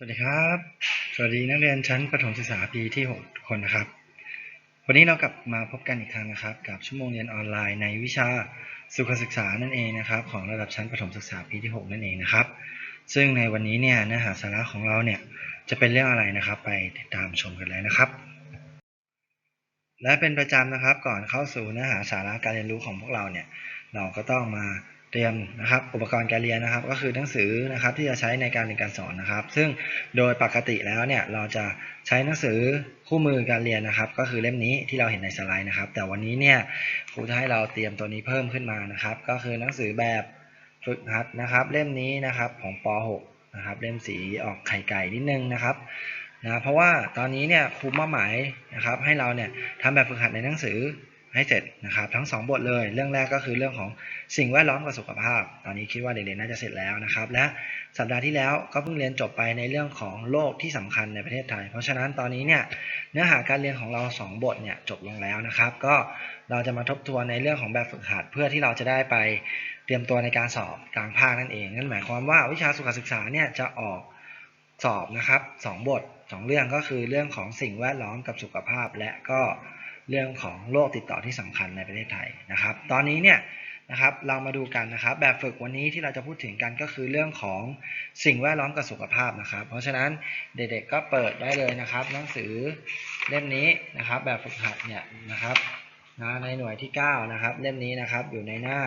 สวัสดีครับ สวัสดีนักเรียนชั้นประถมศึกษาปีที่ 6 ทุกคนนะครับ วันนี้เรากลับมาพบกันอีกครั้งนะครับ กับชั่วโมงเรียนออนไลน์ในวิชาสุขศึกษานั่นเองนะครับ ของระดับชั้นประถมศึกษาปีที่ 6 นั่นเองนะครับ ซึ่งในวันนี้เนี่ยเนื้อหาสาระของเราเนี่ยจะเป็นเรื่องอะไรนะครับ ไปติดตามชมกันเลยนะครับ และเป็นประจำนะครับก่อนเข้าสู่เนื้อหาสาระการเรียนรู้ของพวกเราเนี่ยเราก็ต้องมา เตรียมนะครับอุปกรณ์การเรียนนะครับ ก็คือหนังสือนะครับที่จะใช้ในการเรียนการสอนนะครับ ซึ่งโดยปกติแล้วเนี่ยเราจะใช้หนังสือคู่มือการเรียนนะครับ ก็คือเล่มนี้ที่เราเห็นในสไลด์นะครับ แต่วันนี้เนี่ยครูจะให้เราเตรียมตัวนี้เพิ่มขึ้นมานะครับ ก็คือหนังสือแบบฝึกหัดนะครับ เล่มนี้นะครับของป .6 นะครับเล่มสีออกไข่ไก่นิดนึงนะครับนะเพราะว่าตอนนี้เนี่ยครูมอบหมายนะครับให้เราเนี่ยทำแบบฝึกหัดในหนังสือ ให้เสร็จนะครับทั้ง 2 บทเลย เรื่องแรกก็คือเรื่องของสิ่งแวดล้อมกับสุขภาพ ตอนนี้คิดว่าเด็กๆน่าจะเสร็จแล้วนะครับ และสัปดาห์ที่แล้วก็เพิ่งเรียนจบไปในเรื่องของโลกที่สำคัญในประเทศไทย เพราะฉะนั้นตอนนี้เนี่ยเนื้อหาการเรียนของเรา 2 บทเนี่ยจบลงแล้วนะครับ ก็เราจะมาทบทวนในเรื่องของแบบฝึกหัดเพื่อที่เราจะได้ไปเตรียมตัวในการสอบกลางภาคนั่นเองนั่นหมายความว่าวิชาสุขศึกษาเนี่ยจะออกสอบนะครับสองบทสองเรื่องก็คือเรื่องของสิ่งแวดล้อมกับสุขภาพและก็ เรื่องของโรคติดต่อที่สำคัญในประเทศไทยนะครับ ตอนนี้เนี่ยนะครับเรามาดูกันนะครับ แบบฝึกวันนี้ที่เราจะพูดถึงกันก็คือเรื่องของสิ่งแวดล้อมกับสุขภาพนะครับ เพราะฉะนั้นเด็กๆก็เปิดได้เลยนะครับ หนังสือเล่มนี้นะครับ แบบฝึกหัดเนี่ยนะครับนะในหน่วยที่ 9 นะครับ เล่มนี้นะครับอยู่ในหน้า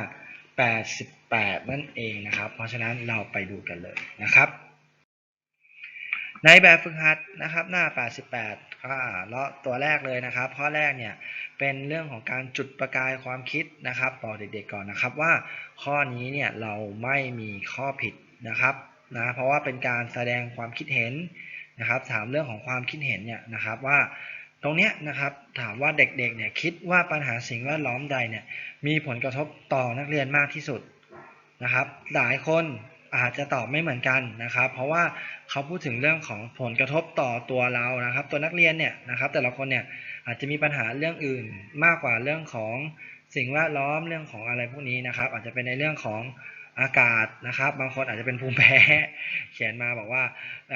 88 นั่นเองนะครับ เพราะฉะนั้นเราไปดูกันเลยนะครับ ในแบบฝึกหัดนะครับหน้า 88ข้อแล้วตัวแรกเลยนะครับ ข้อแรกเนี่ยเป็นเรื่องของการจุดประกายความคิดนะครับบอกเด็กๆก่อนนะครับว่าข้อนี้เนี่ยเราไม่มีข้อผิดนะครับนะเพราะว่าเป็นการแสดงความคิดเห็นนะครับ ถามเรื่องของความคิดเห็นเนี่ยนะครับว่าตรงเนี้ยนะครับถามว่าเด็กๆเนี่ยคิดว่าปัญหาสิ่งแวดล้อมใดเนี่ยมีผลกระทบต่อนักเรียนมากที่สุดนะครับ หลายคน อาจจะตอบไม่เหมือนกันนะครับ เพราะว่าเขาพูดถึงเรื่องของผลกระทบต่อตัวเรานะครับ ตัวนักเรียนเนี่ยนะครับ แต่ละคนเนี่ยอาจจะมีปัญหาเรื่องอื่นมากกว่าเรื่องของสิ่งแวดล้อมเรื่องของอะไรพวกนี้นะครับ อาจจะเป็นในเรื่องของอากาศนะครับ บางคนอาจจะเป็นภูมิแพ้เขียนมาบอกว่า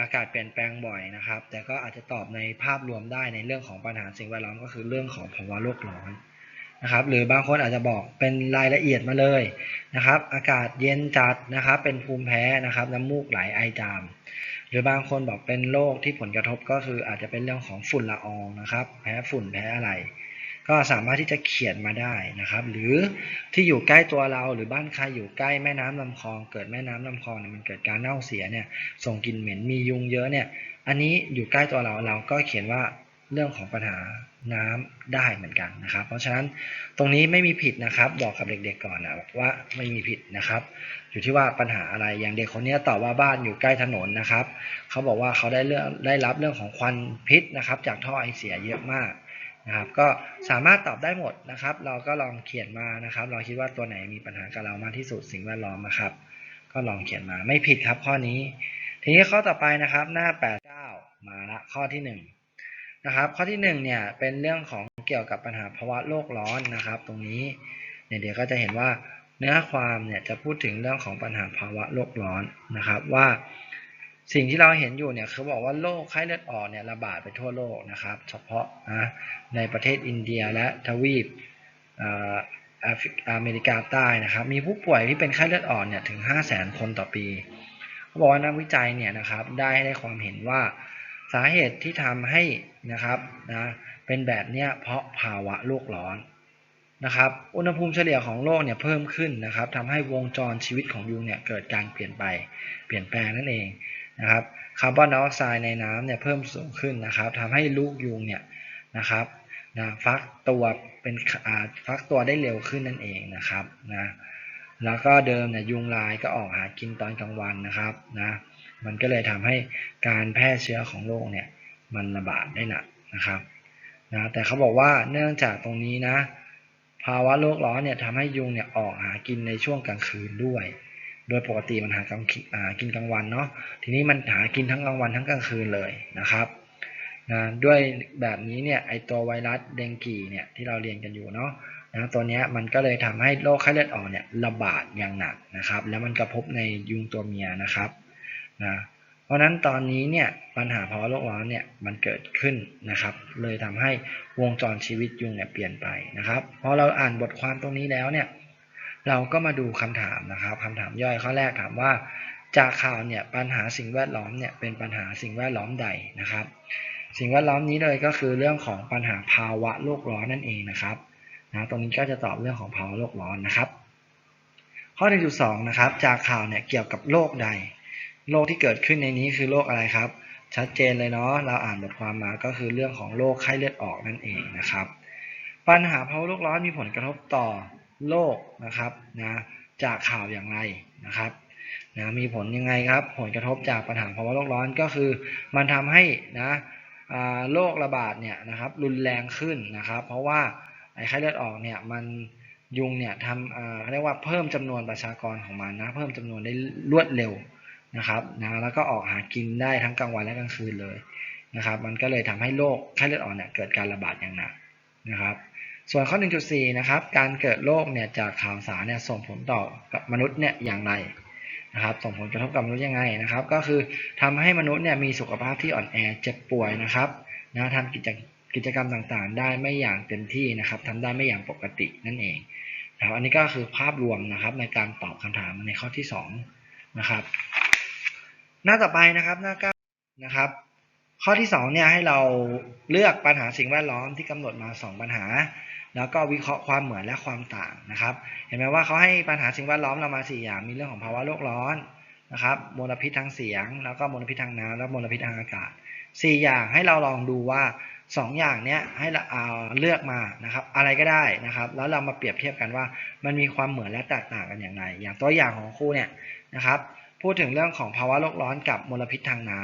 อากาศเปลี่ยนแปลงบ่อยนะครับ แต่ก็อาจจะตอบในภาพรวมได้ในเรื่องของปัญหาสิ่งแวดล้อมก็คือเรื่องของภาวะโลกร้อน นะครับ หรือบางคนอาจจะบอกเป็นรายละเอียดมาเลยนะครับ อากาศเย็นจัดนะครับ เป็นภูมิแพ้นะครับ น้ำมูกไหลไอจาม หรือบางคนบอกเป็นโรคที่ผลกระทบก็คืออาจจะเป็นเรื่องของฝุ่นละอองนะครับ แพ้ฝุ่นแพ้อะไร ก็สามารถที่จะเขียนมาได้นะครับ หรือที่อยู่ใกล้ตัวเราหรือบ้านใครอยู่ใกล้แม่น้ำลำคลอง เกิดแม่น้ำลำคลองเนี่ยมันเกิดการเน่าเสียเนี่ย ส่งกลิ่นเหม็นมียุงเยอะเนี่ย อันนี้อยู่ใกล้ตัวเราเราก็เขียนว่าเรื่องของปัญหา น้ำได้เหมือนกันนะครับ เพราะฉะนั้นตรงนี้ไม่มีผิดนะครับ บอกกับเด็กๆก่อนนะว่าไม่มีผิดนะครับ อยู่ที่ว่าปัญหาอะไรอย่างเด็กคนนี้ตอบว่าบ้านอยู่ใกล้ถนนนะครับเขาบอกว่าเขาได้เรื่องได้รับเรื่องของควันพิษนะครับ จากท่อไอเสียเยอะมากนะครับ ก็สามารถตอบได้หมดนะครับ เราก็ลองเขียนมานะครับ เราคิดว่าตัวไหนมีปัญหากับเรามากที่สุดสิ่งแวดล้อมนะครับ ก็ลองเขียนมาไม่ผิดครับข้อนี้ ทีนี้ข้อต่อไปนะครับ หน้า 89 มาละข้อที่ 1 นะครับ ข้อที่1เนี่ยเป็นเรื่องของเกี่ยวกับปัญหาภาวะโลกร้อนนะครับ ตรงนี้เนี่ยเดี๋ยวก็จะเห็นว่าเนื้อความเนี่ยจะพูดถึงเรื่องของปัญหาภาวะโลกร้อนนะครับ ว่าสิ่งที่เราเห็นอยู่เนี่ยเขาบอกว่าโรคไข้เลือดออกเนี่ยระบาดไปทั่วโลกนะครับ เฉพาะนะในประเทศอินเดียและทวีปอฟริกาอเมริกาใต้นะครับ มีผู้ป่วยที่เป็นไข้เลือดออกเนี่ยถึง 5 0 0 0 0 0 คนต่อปี เขาบอกว่านักวิจัยเนี่ยนะครับได้ได้ความเห็นว่า สาเหตุที่ทำให้นะครับนะเป็นแบบเนี้ยเพราะภาวะโลกร้อนนะครับอุณหภูมิเฉลี่ยของโลกเนี่ยเพิ่มขึ้นนะครับทำให้วงจรชีวิตของยุงเนี่ยเกิดการเปลี่ยนไปเปลี่ยนแปลงนั่นเองนะครับคาร์บอนไดออกไซด์ในน้ำเนี่ยเพิ่มสูงขึ้นนะครับทำให้ลูกยุงเนี่ยนะครับนะฟักตัวเป็นฟักตัวได้เร็วขึ้นนั่นเองนะครับนะแล้วก็เดิมเนี่ยยุงลายก็ออกหากินตอนกลางวันนะครับนะ มันก็เลยทำให้การแพร่เชื้อของโรคเนี่ยมันระบาดได้หนักนะครับนะแต่เขาบอกว่าเนื่องจากตรงนี้นะ ภาวะโลกร้อนเนี่ยทำให้ยุงเนี่ยออกหากินในช่วงกลางคืนด้วย โดยปกติมันหากากินกลางวันเนาะทีนี้มันหากินทั้งกลางวันทั้งกลางคืนเลยนะครับนะด้วยแบบนี้เนี่ยไอตัวไวรัสเดงกีเนี่ยที่เราเรียนกันอยู่เนาะนะตัวนี้มันก็เลยทำให้โรคไข้เลือดออกเนี่ยระบาดอย่างหนักนะครับ แล้วมันกระพบในยุงตัวเมียนะครับ นะเพราะนั้นตอนนี้เนี่ยปัญหาภาวะโลกร้อนเนี่ยมันเกิดขึ้นนะครับ เลยทำให้วงจรชีวิตยุงเนี่ยเปลี่ยนไปนะครับพอเราอ่านบทความตรงนี้แล้วเนี่ยเราก็มาดูคำถามนะครับคำถามย่อยข้อแรกถามว่า จากข่าวเนี่ยปัญหาสิ่งแวดล้อมเนี่ยเป็นปัญหาสิ่งแวดล้อมใดนะครับ สิ่งแวดล้อมนี้เลยก็คือเรื่องของปัญหาภาวะโลกร้อนนั่นเองนะครับนะตรงนี้ก็จะตอบเรื่องของภาวะโลกร้อนนะครับ ข้อ1.2นะครับจากข่าวเนี่ยเกี่ยวกับโรคใด โรคที่เกิดขึ้นในนี้คือโรคอะไรครับ ชัดเจนเลยเนาะเราอ่านบทความมาก็คือเรื่องของโรคไข้เลือดออกนั่นเองนะครับ ปัญหาภาวะโลกร้อนมีผลกระทบต่อโลกนะครับนะจากข่าวอย่างไรนะครับนะมีผลยังไงครับ ผลกระทบจากปัญหาภาวะโลกร้อนก็คือ มันทำให้นะโรคระบาดเนี่ยนะครับรุนแรงขึ้นนะครับ เพราะว่าไอ้ไข้เลือดออกเนี่ยมันยุงเนี่ยทำอ่าเขาเรียกว่าเพิ่มจำนวนประชากรของมันนะเพิ่มจำนวนได้รวดเร็ว นะครับนะแล้วก็ออกหากินได้ทั้งกลางวันและกลางคืนเลยนะครับมันก็เลยทำให้โรคไข้เลือดออกเนี่ยเกิดการระบาดอย่างหนักนะครับส่วนข้อ 1.4 นะครับ การเกิดโรคเนี่ยจากข่าวสารเนี่ยส่งผลต่อกับมนุษย์เนี่ยอย่างไรนะครับ ส่งผลกระทบกับมนุษย์ยังไงนะครับ ก็คือทำให้มนุษย์เนี่ยมีสุขภาพที่อ่อนแอเจ็บป่วยนะครับนะทำกิจกิจกรรมต่างๆ ได้ไม่อย่างเต็มที่นะครับทำได้ไม่อย่างปกตินั่นเองนะครับอันนี้ก็คือภาพรวมนะครับในการตอบคำถามในข้อที่2นะครับ หน้าต่อไปนะครับหน้าเก้านะครับ ข้อที่2เนี่ยให้เราเลือกปัญหาสิ่งแวดล้อมที่กำหนดมา 2 ปัญหา แล้วก็วิเคราะห์ความเหมือนและความต่างนะครับ เห็นไหมว่าเขาให้ปัญหาสิ่งแวดล้อมเรามา 4 อย่าง มีเรื่องของภาวะโลกร้อนนะครับมลพิษทางเสียง แล้วก็มลพิษทางน้ำและมลพิษทางอากาศ 4 อย่างให้เราลองดูว่า 2 อย่างเนี้ยให้เราเอาเลือกมานะครับอะไรก็ได้นะครับ แล้วเรามาเปรียบเทียบกันว่ามันมีความเหมือนและแตกต่างกันอย่างไรอย่างตัวอย่างของครูเนี่ยนะครับ พูดถึงเรื่องของภาวะโลกร้อนกับมลพิษทางน้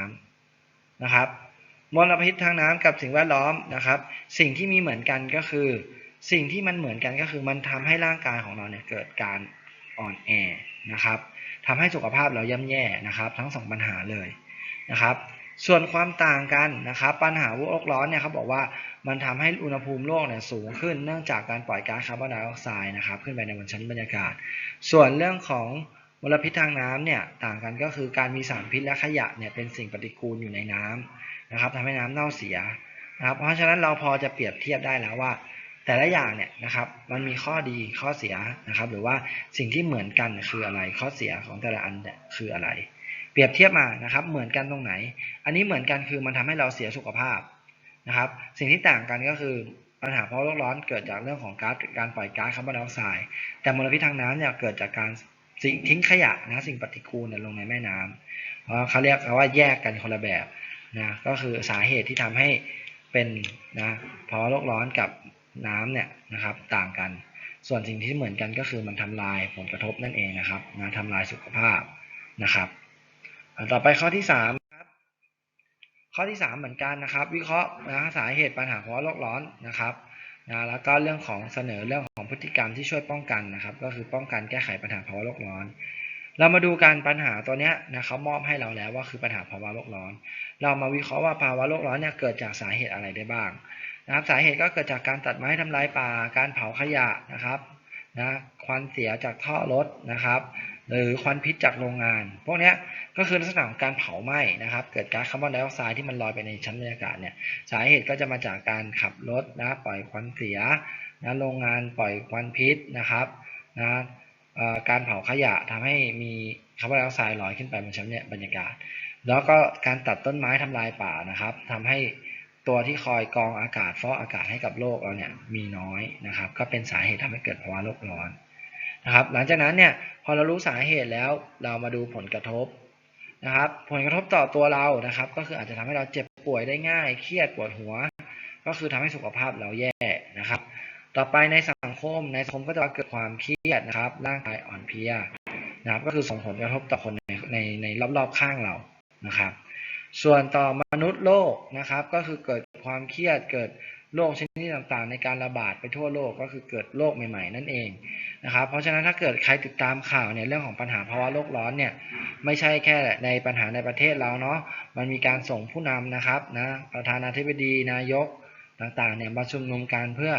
ำนะครับ มลพิษทางน้ำกับสิ่งแวดล้อมนะครับ สิ่งที่มีเหมือนกันก็คือ สิ่งที่มันเหมือนกันก็คือมันทำให้ร่างกายของเราเนี่ยเกิดการอ่อนแอนะครับทำให้สุขภาพเราย่ำแย่นะครับ ทั้งสองปัญหาเลยนะครับ ส่วนความต่างกันนะครับ ปัญหาโลกร้อนเนี่ยเขาบอกว่ามันทำให้อุณหภูมิโลกเนี่ยสูงขึ้นเนื่องจากการปล่อยก๊าซคาร์บอนไดออกไซด์นะครับ ขึ้นไปในบนชั้นบรรยากาศ ส่วนเรื่องของ มลพิษทางน้ำเนี่ยต่างกันก็คือการมีสารพิษและขยะเนี่ยเป็นสิ่งปฏิกูลอยู่ในน้ำนะครับทำให้น้ำเน่าเสียนะครับเพราะฉะนั้นเราพอจะเปรียบเทียบได้แล้วว่า แต่ละอย่างเนี่ยนะครับมันมีข้อดีข้อเสียนะครับ หรือว่าสิ่งที่เหมือนกันคืออะไรข้อเสียของแต่ละอันเนี่ยคืออะไร เปรียบเทียบมานะครับเหมือนกันตรงไหน อันนี้เหมือนกันคือมันทำให้เราเสียสุขภาพนะครับ สิ่งที่ต่างกันก็คือปัญหาภาะโลกร้อนเกิดจากเรื่องของก๊าซการปล่อยก๊าซคาร์บอนไดออกไซด์แต่มลพิษทางน้ำเนี่ยเกิดจากการ สิ่งทิ้งขยะนะสิ่งปฏิกูลลงในแม่น้ำเพราะเขาเรียกว่าแยกกันคนละแบบนะก็คือสาเหตุที่ทำให้เป็นนะภาวะโลกร้อนกับน้ำเนี่ยนะครับต่างกัน ส่วนสิ่งที่เหมือนกันก็คือมันทำลายผลกระทบนั่นเองนะครับนะทำลายสุขภาพนะครับ ต่อไปข้อที่สามครับข้อที่สามเหมือนกันนะครับ วิเคราะห์นะสาเหตุปัญหาภาวะโลกร้อนนะครับ นะแล้วก็เรื่องของเสนอเรื่องของพฤติกรรมที่ช่วยป้องกันนะครับ ก็คือป้องกันแก้ไขปัญหาภาวะโลกร้อน เรามาดูการปัญหาตัวเนี้ยนะเขามอบให้เราแล้วว่าคือปัญหาภาวะโลกร้อน เรามาวิเคราะห์ว่าภาวะโลกร้อนเนี่ยเกิดจากสาเหตุอะไรได้บ้างนะครับสาเหตุก็เกิดจากการตัดไม้ทำลายป่า การเผาขยะนะครับนะควันเสียจากท่อรถนะครับ หรือควันพิษจากโรงงาน พวกนี้ก็คือลักษณะของการเผาไหม้นะครับ เกิดก๊าซคาร์บอนไดออกไซด์ที่มันลอยไปในชั้นบรรยากาศเนี่ยสาเหตุก็จะมาจากการขับรถนะปล่อยควันเสียนะโรงงานปล่อยควันพิษนะครับนะการเผาขยะทำให้มีคาร์บอนไดออกไซด์ลอยขึ้นไปบนชั้นเนี่ยบรรยากาศ แล้วก็การตัดต้นไม้ทำลายป่านะครับทำให้ตัวที่คอยกรองอากาศฟอกอากาศให้กับโลกเราเนี่ยมีน้อยนะครับ ก็เป็นสาเหตุทำให้เกิดภาวะโลกร้อน นะครับ หลังจากนั้นเนี่ยพอเรารู้สาเหตุแล้วเรามาดูผลกระทบนะครับ ผลกระทบต่อตัวเรานะครับ ก็คืออาจจะทำให้เราเจ็บป่วยได้ง่าย เครียดปวดหัว ก็คือทำให้สุขภาพเราแย่นะครับ ต่อไปในสังคมในสังคมก็จะเกิดความเครียดนะครับ ร่างกายอ่อนเพลียนะครับ ก็คือส่งผลกระทบต่อคนในในในรอบๆข้างเรานะครับ ส่วนต่อมนุษย์โลกนะครับ ก็คือเกิดความเครียดเกิด โรคชนิดต่างๆ ในการระบาดไปทั่วโลกก็คือเกิดโรคใหม่ๆ นั่นเองนะครับ เพราะฉะนั้นถ้าเกิดใครติดตามข่าวเนี่ยเรื่องของปัญหาภาวะโลกร้อนเนี่ยไม่ใช่แค่ในปัญหาในประเทศเราเนาะมันมีการส่งผู้นำนะครับนะประธานาธิบดีนายกต่างๆเนี่ยมาชุมนุมกันเพื่อ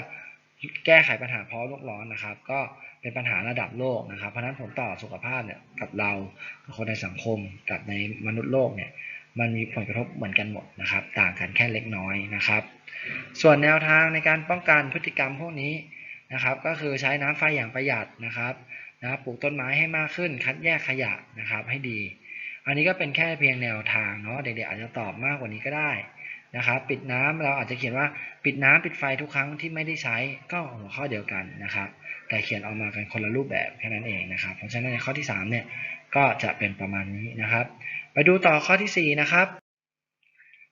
แก้ไขปัญหาภาวะโลกร้อนนะครับ ก็เป็นปัญหาระดับโลกนะครับ เพราะฉะนั้นผลต่อสุขภาพเนี่ยกับเราคนในสังคมกับในมนุษย์โลกเนี่ยมันมีผลกระทบเหมือนกันหมดนะครับ ต่างกันแค่เล็กน้อยนะครับ ส่วนแนวทางในการป้องกันพฤติกรรมพวกนี้นะครับ ก็คือใช้น้ำไฟอย่างประหยัดนะครับนะปลูกต้นไม้ให้มากขึ้น คัดแยกขยะนะครับให้ดี อันนี้ก็เป็นแค่เพียงแนวทางเนาะเด็กๆอาจจะตอบมากกว่านี้ก็ได้นะครับ ปิดน้ำเราอาจจะเขียนว่าปิดน้ำปิดไฟทุกครั้งที่ไม่ได้ใช้ก็หัวข้อเดียวกันนะครับ แต่เขียนออกมากันคนละรูปแบบแค่นั้นเองนะครับ เพราะฉะนั้นในข้อที่3เนี่ยก็จะเป็นประมาณนี้นะครับ ไปดูต่อข้อที่4นะครับ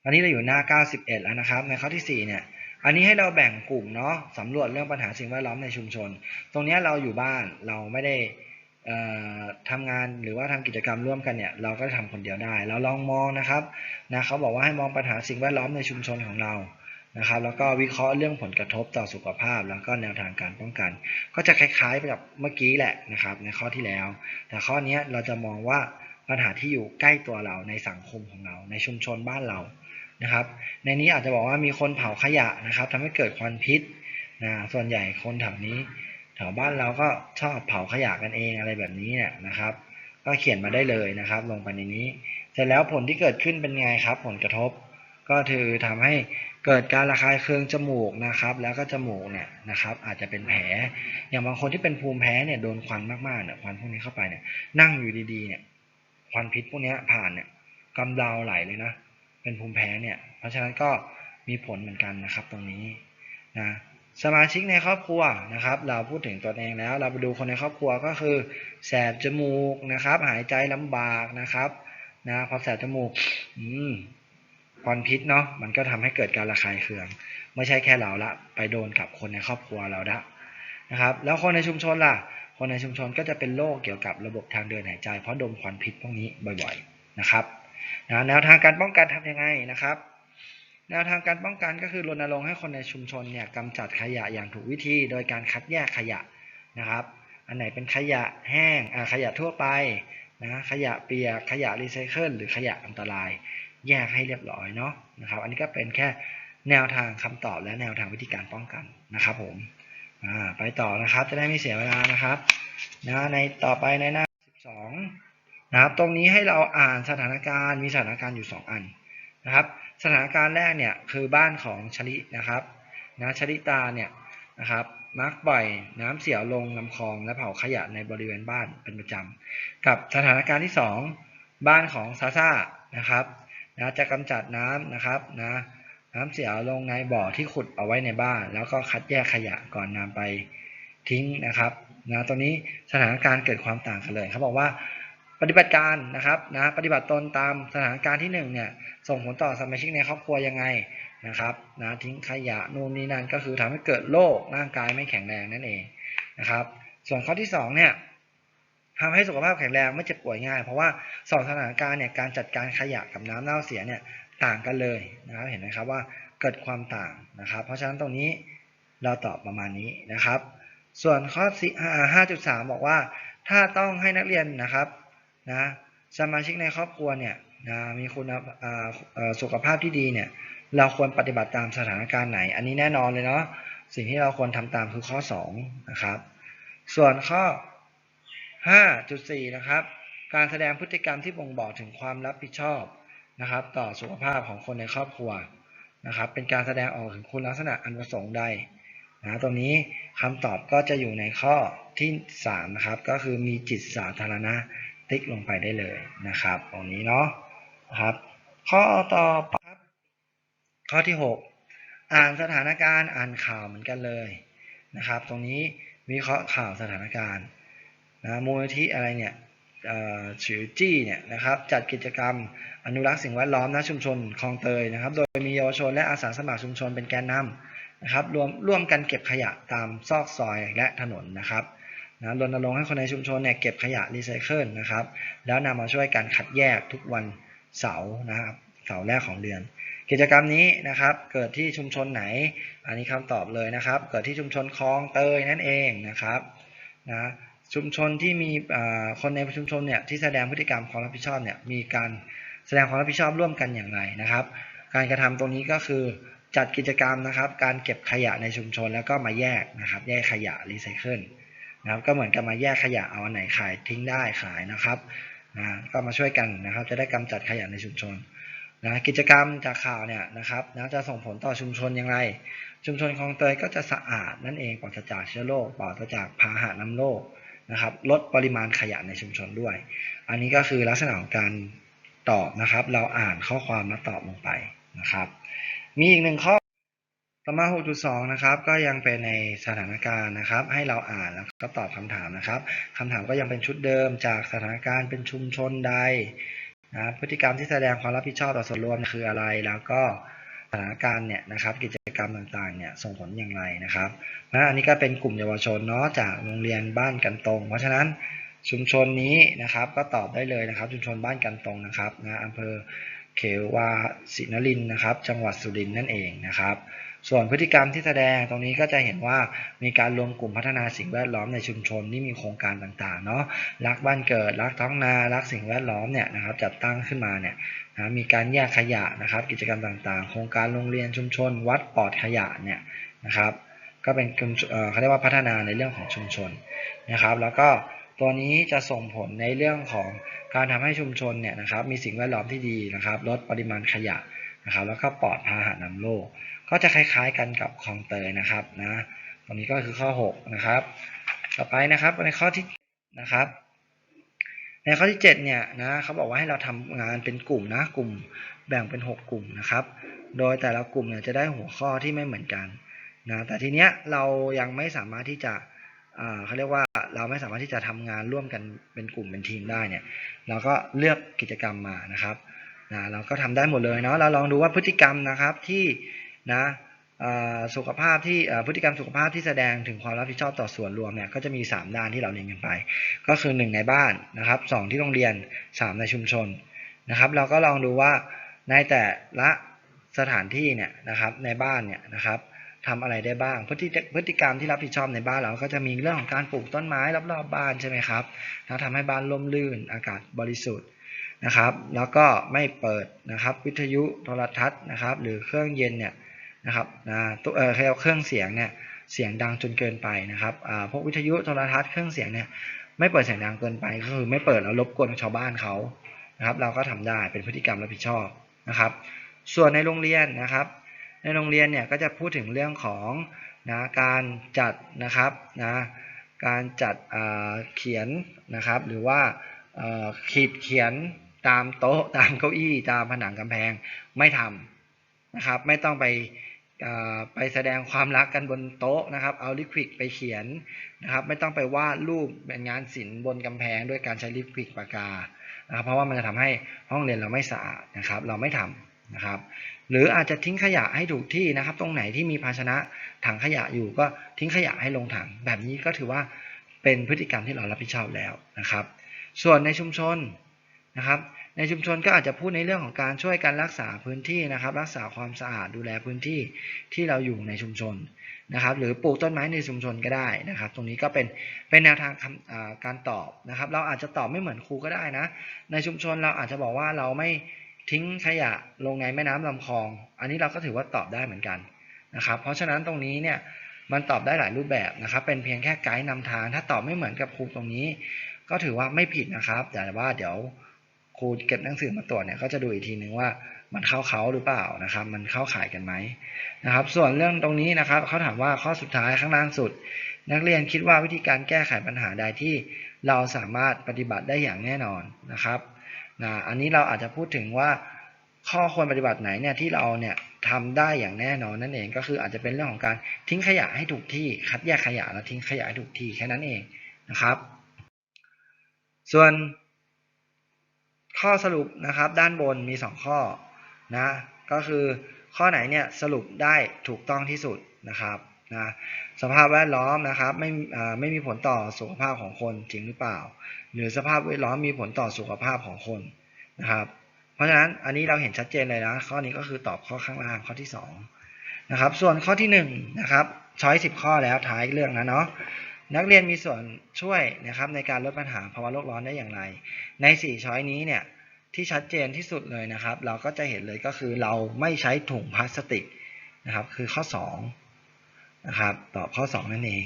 อันนี้เราอยู่หน้า 91 แล้วนะครับ ในข้อที่ 4 เนี่ย อันนี้ให้เราแบ่งกลุ่มเนาะสำรวจเรื่องปัญหาสิ่งแวดล้อมในชุมชน ตรงนี้เราอยู่บ้านเราไม่ได้ทำงานหรือว่าทำกิจกรรมร่วมกันเนี่ยเราก็ทำคนเดียวได้ เราลองมองนะครับนะเขาบอกว่าให้มองปัญหาสิ่งแวดล้อมในชุมชนของเรานะครับ แล้วก็วิเคราะห์เรื่องผลกระทบต่อสุขภาพ แล้วก็แนวทางการป้องกัน ก็จะคล้ายๆกับเมื่อกี้แหละนะครับ ในข้อที่แล้ว แต่ข้อนี้เราจะมองว่าปัญหาที่อยู่ใกล้ตัวเราในสังคมของเรา ในชุมชนบ้านเรา นะครับ ในนี้อาจจะบอกว่ามีคนเผาขยะนะครับทำให้เกิดควันพิษนะส่วนใหญ่คนแถวนี้แถวบ้านเราก็ชอบเผาขยะกันเองอะไรแบบนี้เนี่ยนะครับ ก็เขียนมาได้เลยนะครับ ลงไปในนี้ เสร็จแล้วผลที่เกิดขึ้นเป็นไงครับ ผลกระทบ ก็คือทำให้เกิดการระคายเคืองจมูกนะครับ แล้วก็จมูกเนี่ยนะครับ อาจจะเป็นแผล อย่างบางคนที่เป็นภูมิแพ้เนี่ยโดนควันมากๆเนี่ยควันพวกนี้เข้าไปเนี่ยนั่งอยู่ดีๆเนี่ยควันพิษพวกนี้ผ่านเนี่ยกำเดาไหลเลยนะ เป็นภูมิแพ้เนี่ย เพราะฉะนั้นก็มีผลเหมือนกันนะครับตรงนี้นะสมาชิกในครอบครัวนะครับ เราพูดถึงตัวเองแล้ว เราไปดูคนในครอบครัวก็คือ แสบจมูกนะครับ หายใจลำบากนะครับนะพอแสบจมูกอืมควันพิษเนาะมันก็ทำให้เกิดการระคายเคือง ไม่ใช่แค่เราละไปโดนกับคนในครอบครัวเราละนะครับ แล้วคนในชุมชนล่ะ คนในชุมชนก็จะเป็นโรคเกี่ยวกับระบบทางเดินหายใจเพราะดมควันพิษพวกนี้บ่อย ๆ นะครับ นะแนวทางการป้องกันทำยังไงนะครับ แนวทางการป้องกันก็คือรณรงค์ให้คนในชุมชนเนี่ยกำจัดขยะอย่างถูกวิธี โดยการคัดแยกขยะนะครับ อันไหนเป็นขยะแห้งอ่าขยะทั่วไปนะขยะเปียกขยะรีไซเคิลหรือขยะอันตราย แยกให้เรียบร้อยเนาะนะครับ อันนี้ก็เป็นแค่แนวทางคำตอบและแนวทางวิธีการป้องกันนะครับผมไปต่อนะครับจะได้ไม่เสียเวลานะครับนะในต่อไปในหน้า นะครับตรงนี้ให้เราอ่านสถานการณ์มีสถานการณ์อยู่ 2 อันนะครับสถานการณ์แรกเนี่ยคือบ้านของชลินะครับนะชลิตาเนี่ยนะครับมักปล่อยน้ำเสียลงลำคลองและเผาขยะในบริเวณบ้านเป็นประจำกับสถานการณ์ที่ 2 บ้านของซาซ่านะครับนะจะกำจัดน้ำนะครับนะน้ำเสียลงในบ่อที่ขุดเอาไว้ในบ้าน แล้วก็คัดแยกขยะก่อนนำไปทิ้งนะครับนะตรงนี้สถานการณ์เกิดความต่างกันเลยเขาบอกว่า ปฏิบัติการนะครับนะปฏิบัติตนตามสถานการณ์ที่1เนี่ยส่งผลต่อสมาชิกในครอบครัวยังไงนะครับนะทิ้งขยะนู่นนี่นั่นก็คือทำให้เกิดโรคร่างกายไม่แข็งแรงนั่นเองนะครับ ส่วนข้อที่2เนี่ยทำให้สุขภาพแข็งแรงไม่เจ็บป่วยง่าย เพราะว่าสองสถานการณ์เนี่ยการจัดการขยะกับน้ำเน่าเสียเนี่ยต่างกันเลยนะครับเห็นไหมครับว่าเกิดความต่างนะครับ เพราะฉะนั้นตรงนี้เราตอบประมาณนี้นะครับ ส่วนข้อ5.3 บอกว่าถ้าต้องให้นักเรียนนะครับ นะสมาชิกในครอบครัวเนี่ยนะมีคุณสุขภาพที่ดีเนี่ยเราควรปฏิบัติตามสถานการณ์ไหน อันนี้แน่นอนเลยเนาะสิ่งที่เราควรทำตามคือข้อ2นะครับส่วนข้อ 5.4 นะครับ การแสดงพฤติกรรมที่บ่งบอกถึงความรับผิดชอบนะครับ ต่อสุขภาพของคนในครอบครัวนะครับ เป็นการแสดงออกถึงคุณลักษณะอันประสงค์ใดนะตรงนี้คำตอบก็จะอยู่ในข้อที่ 3 นะครับ ก็คือมีจิตสาธารณะ ติ๊กลงไปได้เลยนะครับ ตรงนี้เนาะนะครับ ข้อต่อไปครับข้อที่ 6 อ่านสถานการณ์อ่านข่าวเหมือนกันเลยนะครับ ตรงนี้วิเคราะห์ข่าวสถานการณ์นะมูลนิธิอะไรเนี่ยชื่อจี้เนี่ยนะครับจัดกิจกรรมอนุรักษ์สิ่งแวดล้อมณชุมชนคลองเตยนะครับ โดยมีเยาวชนและอาสาสมัครชุมชนเป็นแกนนำนะครับรวมร่วมกันเก็บขยะตามซอกซอยและถนนนะครับ นะรณรงค์ให้คนในชุมชนเนี่ยเก็บขยะรีไซเคิลนะครับ แล้วนำมาช่วยกันคัดแยกทุกวันเสาร์นะครับเสาร์แรกของเดือน กิจกรรมนี้นะครับเกิดที่ชุมชนไหน อันนี้คำตอบเลยนะครับ เกิดที่ชุมชนคลองเตยนั่นเองนะครับนะชุมชนที่มีคนในชุมชนเนี่ยที่แสดงพฤติกรรมความรับผิดชอบเนี่ยมีการแสดงความรับผิดชอบร่วมกันอย่างไรนะครับ การกระทำตรงนี้ก็คือจัดกิจกรรมนะครับ การเก็บขยะในชุมชนแล้วก็มาแยกนะครับ แยกขยะรีไซเคิล นะครับก็เหมือนกับมาแยกขยะเอาอันไหนขายทิ้งได้ขายนะครับนะก็มาช่วยกันนะครับ จะได้กำจัดขยะในชุมชนนะกิจกรรมจากข่าวเนี่ยนะครับนะจะส่งผลต่อชุมชนอย่างไร ชุมชนคลองเตยก็จะสะอาดนั่นเองปราศจากเชื้อโรคปราศจากพาหะนำโรคนะครับลดปริมาณขยะในชุมชนด้วย อันนี้ก็คือลักษณะของการตอบนะครับ เราอ่านข้อความมาตอบลงไปนะครับ มีอีกหนึ่งข้อ ต่อมา 6.2 นะครับ ก็ยังเป็นในสถานการณ์นะครับ ให้เราอ่านแล้วก็ตอบคำถามนะครับคำถามก็ยังเป็นชุดเดิมจากสถานการณ์เป็นชุมชนใดนะพฤติกรรมที่แสดงความรับผิดชอบต่อส่วนรวมคืออะไร แล้วก็สถานการณ์เนี่ยนะครับ กิจกรรมต่างๆเนี่ยส่งผลอย่างไรนะครับนะอันนี้ก็เป็นกลุ่มเยาวชนเนาะจากโรงเรียนบ้านกันตรง เพราะฉะนั้นชุมชนนี้นะครับ ก็ตอบได้เลยนะครับ ชุมชนบ้านกันตรงนะครับนะอำเภอเขวาสินรินทร์นะครับ จังหวัดสุรินทร์นั่นเองนะครับ ส่วนพฤติกรรมที่แสดงตรงนี้ก็จะเห็นว่ามีการรวมกลุ่มพัฒนาสิ่งแวดล้อมในชุมชนที่มีโครงการต่างๆเนาะรักบ้านเกิด รักท้องนา รักสิ่งแวดล้อมเนี่ยนะครับจัดตั้งขึ้นมาเนี่ยนะมีการแยกขยะนะครับกิจกรรมต่างๆ โครงการโรงเรียนชุมชน วัดปลอดขยะเนี่ยนะครับก็เป็นเขาเรียกว่าพัฒนาในเรื่องของชุมชนนะครับ แล้วก็ตัวนี้จะส่งผลในเรื่องของการทำให้ชุมชนเนี่ยนะครับมีสิ่งแวดล้อมที่ดีนะครับลดปริมาณขยะนะครับแล้วก็ปลอดพาหะนำโรค ก็จะคล้ายๆกันกับคลองเตยนะครับนะตรงนี้ก็คือข้อ 6 นะครับ ต่อไปนะครับในข้อที่นะครับ ในข้อที่ 7 เนี่ยนะเขาบอกว่าให้เราทำงานเป็นกลุ่มนะกลุ่มแบ่งเป็น 6 กลุ่มนะครับ โดยแต่ละกลุ่มเนี่ยจะได้หัวข้อที่ไม่เหมือนกันนะแต่ทีเนี้ยเรายังไม่สามารถที่จะอ่าเขาเรียกว่าเราไม่สามารถที่จะทำงานร่วมกันเป็นกลุ่มเป็นทีมได้เนี่ย เราก็เลือกกิจกรรมมานะครับนะเราก็ทำได้หมดเลยเนาะเราลองดูว่าพฤติกรรมนะครับที่ นะสุขภาพที่พฤติกรรมสุขภาพที่แสดงถึงความรับผิดชอบต่อส่วนรวมเนี่ยก็จะมี 3 ด้านที่เราเรียนกันไป ก็คือ 1 ในบ้านนะครับ2ที่โรงเรียน 3 ในชุมชนนะครับ เราก็ลองดูว่าในแต่ละสถานที่เนี่ยนะครับในบ้านเนี่ยนะครับทำอะไรได้บ้างพฤติพฤติกรรมที่รับผิดชอบในบ้านเราก็จะมีเรื่องของการปลูกต้นไม้รอบๆบบ้านใช่ไหมครับทำให้บ้านร่มรื่นอากาศบริสุทธิ์นะครับ แล้วก็ไม่เปิดนะครับวิทยุโทรทัศน์นะครับ หรือเครื่องเย็นเนี่ย นะครับนะตัวเออเครื่องเสียงเนี่ยเสียงดังจนเกินไปนะครับพวกวิทยุโทรทัศน์เครื่องเสียงเนี่ยไม่เปิดเสียงดังเกินไปก็คือไม่เปิดแล้วรบกวนชาวบ้านเขานะครับ เราก็ทำได้เป็นพฤติกรรมรับผิดชอบนะครับ ส่วนในโรงเรียนนะครับ ในโรงเรียนเนี่ยก็จะพูดถึงเรื่องของนะการจัดนะครับนะการจัดเขียนนะครับ หรือว่าขีดเขียนตามโต๊ะตามเก้าอี้ตามผนังกำแพงไม่ทำนะครับ ไม่ต้องไป ไปแสดงความรักกันบนโต๊ะนะครับ เอาลิควิดไปเขียนนะครับ ไม่ต้องไปวาดรูปเป็นงานศิลป์บนกำแพงด้วยการใช้ลิควิดปากกานะครับ เพราะว่ามันจะทำให้ห้องเรียนเราไม่สะอาดนะครับ เราไม่ทำนะครับ หรืออาจจะทิ้งขยะให้ถูกที่นะครับ ตรงไหนที่มีภาชนะถังขยะอยู่ก็ทิ้งขยะให้ลงถัง แบบนี้ก็ถือว่าเป็นพฤติกรรมที่เรารับผิดชอบแล้วนะครับ ส่วนในชุมชนนะครับ ในชุมชนก็อาจจะพูดในเรื่องของการช่วยกันรักษาพื้นที่นะครับ รักษาความสะอาดดูแลพื้นที่ที่เราอยู่ในชุมชนนะครับ หรือปลูกต้นไม้ในชุมชนก็ได้นะครับ ตรงนี้ก็เป็นเป็นแนวทางการตอบนะครับ เราอาจจะตอบไม่เหมือนครูก็ได้นะ ในชุมชนเราอาจจะบอกว่าเราไม่ทิ้งขยะลงในแม่น้ำลำคลอง อันนี้เราก็ถือว่าตอบได้เหมือนกันนะครับ เพราะฉะนั้นตรงนี้เนี่ยมันตอบได้หลายรูปแบบนะครับ เป็นเพียงแค่ไกด์นำทาง ถ้าตอบไม่เหมือนกับครูตรงนี้ ก็ถือว่าไม่ผิดนะครับ แต่ว่าเดี๋ยว รูเก็บหนังสือมาตรวจเนี่ยก็จะดูอีกทีนึงว่ามันเข้าเขาหรือเปล่านะครับ มันเข้าขายกันไหมนะครับ ส่วนเรื่องตรงนี้นะครับเขาถามว่าข้อสุดท้ายข้างล่างสุด นักเรียนคิดว่าวิธีการแก้ไขปัญหาใดที่เราสามารถปฏิบัติได้อย่างแน่นอนนะครับนะอันนี้เราอาจจะพูดถึงว่าข้อควรปฏิบัติไหนเนี่ยที่เราเนี่ยทำได้อย่างแน่นอนนั่นเองก็คืออาจจะเป็นเรื่องของการทิ้งขยะให้ถูกที่คัดแยกขยะแล้วทิ้งขยะให้ถูกที่แค่นั้นเองนะครับ ส่วน ข้อสรุปนะครับด้านบนมี 2 ข้อนะก็คือข้อไหนเนี่ยสรุปได้ถูกต้องที่สุดนะครับนะสภาพแวดล้อมนะครับไม่ไม่มีผลต่อสุขภาพของคนจริงหรือเปล่า หรือสภาพแวดล้อมมีผลต่อสุขภาพของคนนะครับ เพราะฉะนั้นอันนี้เราเห็นชัดเจนเลยนะข้อนี้ก็คือตอบข้อข้างล่างข้อที่2นะครับส่วนข้อที่1นะครับช้อยสิบข้อแล้วท้ายเรื่องนะเนาะ นักเรียนมีส่วนช่วยนะครับในการลดปัญหาภาวะโลกร้อนได้อย่างไร ใน 4 ช้อยนี้เนี่ยที่ชัดเจนที่สุดเลยนะครับ เราก็จะเห็นเลยก็คือเราไม่ใช้ถุงพลาสติกนะครับ คือข้อ2นะครับตอบข้อ 2 นั่นเอง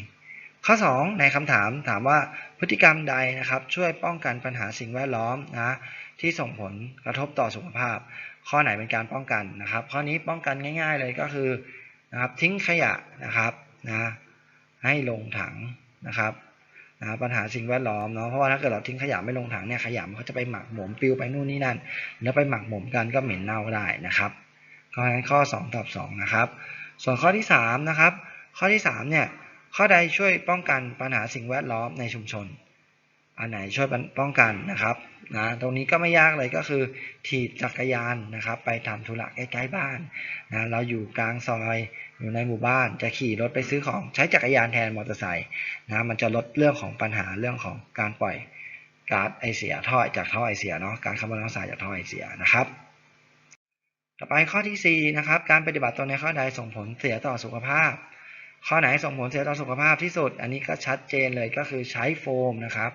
ข้อ 2 ในคำถามถามว่าพฤติกรรมใดนะครับ ช่วยป้องกันปัญหาสิ่งแวดล้อมนะที่ส่งผลกระทบต่อสุขภาพ ข้อไหนเป็นการป้องกันนะครับ ข้อนี้ป้องกันง่าย ๆ เลยก็คือนะครับทิ้งขยะนะครับนะให้ลงถัง นะครับนะปัญหาสิ่งแวดล้อมเนาะเพราะว่าถ้าเกิดเราทิ้งขยะไม่ลงถังเนี่ยขยะมันก็จะไปหมักหมมปิวไปนู่นนี่นั่นแล้วไปหมักหมมกันก็เหม็นเน่าได้นะครับข้อนั้นข้อ 2ตอบ2นะครับส่วนข้อที่3นะครับข้อที่3เนี่ยข้อใดช่วยป้องกันปัญหาสิ่งแวดล้อมในชุมชน อันไหนช่วยป้องกันนะครับนะตรงนี้ก็ไม่ยากเลยก็คือถีบจักรยานนะครับ ไปทำธุระใกล้ๆบ้านนะเราอยู่กลางซอยอยู่ในหมู่บ้านจะขี่รถไปซื้อของใช้จักรยานแทนมอเตอร์ไซค์นะมันจะลดเรื่องของปัญหาเรื่องของการปล่อยก๊าซไอเสียท่อจากท่อไอเสียเนาะการคาร์บอนไดออกไซด์จากท่อไอเสียนะครับต่อไปข้อที่4นะครับการปฏิบัติตนในข้อใดส่งผลเสียต่อสุขภาพ ข้อไหนส่งผลเสียต่อสุขภาพที่สุด อันนี้ก็ชัดเจนเลยก็คือใช้โฟมนะครับ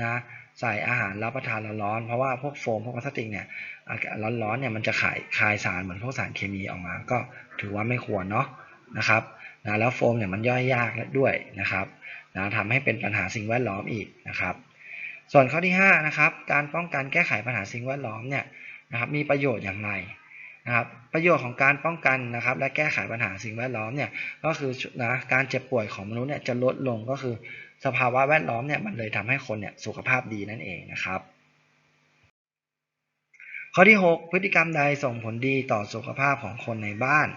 นะใส่อาหารรับประทานร้อนๆเพราะว่าพวกโฟมพวกพลาสติกเนี่ยอากาศร้อนๆเนี่ยมันจะขายคายสารเหมือนพวกสารเคมีออกมา ก็ถือว่าไม่ควรเนาะนะครับนะแล้วโฟมเนี่ยมันย่อยยากด้วยนะครับนะทำให้เป็นปัญหาสิ่งแวดล้อมอีกนะครับ ส่วนข้อที่5นะครับการป้องกันแก้ไขปัญหาสิ่งแวดล้อมเนี่ยนะครับมีประโยชน์อย่างไรนะครับประโยชน์ของการป้องกันนะครับ และแก้ไขปัญหาสิ่งแวดล้อมเนี่ยก็คือนะการเจ็บป่วยของมนุษย์เนี่ยจะลดลงก็คือ สภาวะแวดล้อมเนี่ยมันเลยทำให้คนเนี่ยสุขภาพดีนั่นเองนะครับ ข้อที่ 6 พฤติกรรมใดส่งผลดีต่อสุขภาพของคนในบ้าน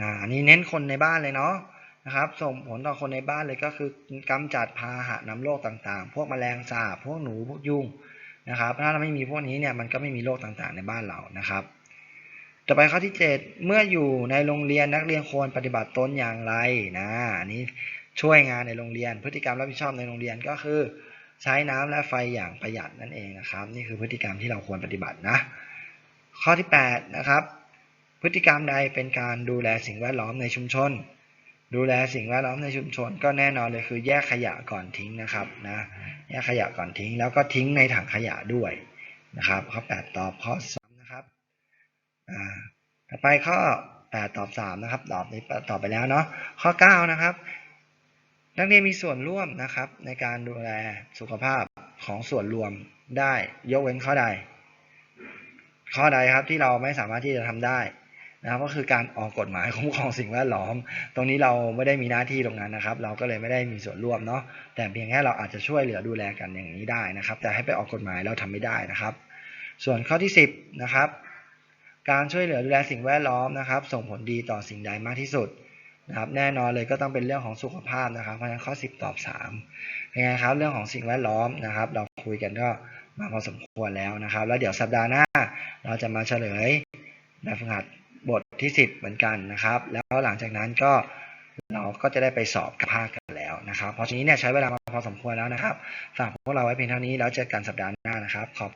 นะอันนี้เน้นคนในบ้านเลยเนาะนะครับส่งผลต่อคนในบ้านเลยก็คือกำจัดพาหะนำโรคต่างๆ พวกแมลงสาบพวกหนูพวกยุงนะครับถ้าเราไม่มีพวกนี้เนี่ยมันก็ไม่มีโรคต่างๆ ในบ้านเรานะครับ ต่อไปข้อที่ 7 เมื่ออยู่ในโรงเรียนนักเรียนควรปฏิบัติตนอย่างไรนะอันนี้ ช่วยงานในโรงเรียน พฤติกรรมรับผิดชอบในโรงเรียนก็คือ ใช้น้ำและไฟอย่างประหยัดนั่นเองนะครับ นี่คือพฤติกรรมที่เราควรปฏิบัตินะ ข้อที่8นะครับพฤติกรรมใดเป็นการดูแลสิ่งแวดล้อมในชุมชน ดูแลสิ่งแวดล้อมในชุมชน ก็แน่นอนเลยคือแยกขยะก่อนทิ้งนะครับนะแยกขยะก่อนทิ้ง แล้วก็ทิ้งในถังขยะด้วยนะครับ ข้อ 8 ตอบข้อ3นะครับอ่าต่อไปข้อ 8 ตอบ 3 นะครับ ตอบนี้ตอบไปแล้วเนาะข้อ 9 นะครับ นักเรียนมีส่วนร่วมนะครับ ในการดูแลสุขภาพของส่วนรวมได้ยกเว้นข้อใด ข้อใดครับที่เราไม่สามารถที่จะทำได้นะครับก็คือการออกกฎหมายคุ้มครองสิ่งแวดล้อม ตรงนี้เราไม่ได้มีหน้าที่ตรงนั้นนะครับ เราก็เลยไม่ได้มีส่วนร่วมเนาะแต่เพียงแค่เราอาจจะช่วยเหลือดูแลกันอย่างนี้ได้นะครับ แต่ให้ไปออกกฎหมายเราทำไม่ได้นะครับ ส่วนข้อที่ 10นะครับการช่วยเหลือดูแลสิ่งแวดล้อมนะครับ ส่งผลดีต่อสิ่งใดมากที่สุด นะครับแน่นอนเลยก็ต้องเป็นเรื่องของสุขภาพนะครับ เพราะฉะนั้นข้อ 10 ตอบ3เป็นไงครับเรื่องของสิ่งแวดล้อมนะครับ เราคุยกันก็มาพอสมควรแล้วนะครับ แล้วเดี๋ยวสัปดาห์หน้า เราจะมาเฉลยแบบฝึกหัดบทที่ 10 เหมือนกันนะครับ แล้วหลังจากนั้นก็เราก็จะได้ไปสอบกับภาคกันแล้วนะครับ เพราะฉะนี้เนี่ยใช้เวลามาพอสมควรแล้วนะครับ ฝากพวกเราไว้เพียงเท่านี้แล้วเจอกันสัปดาห์หน้านะครับ ขอบ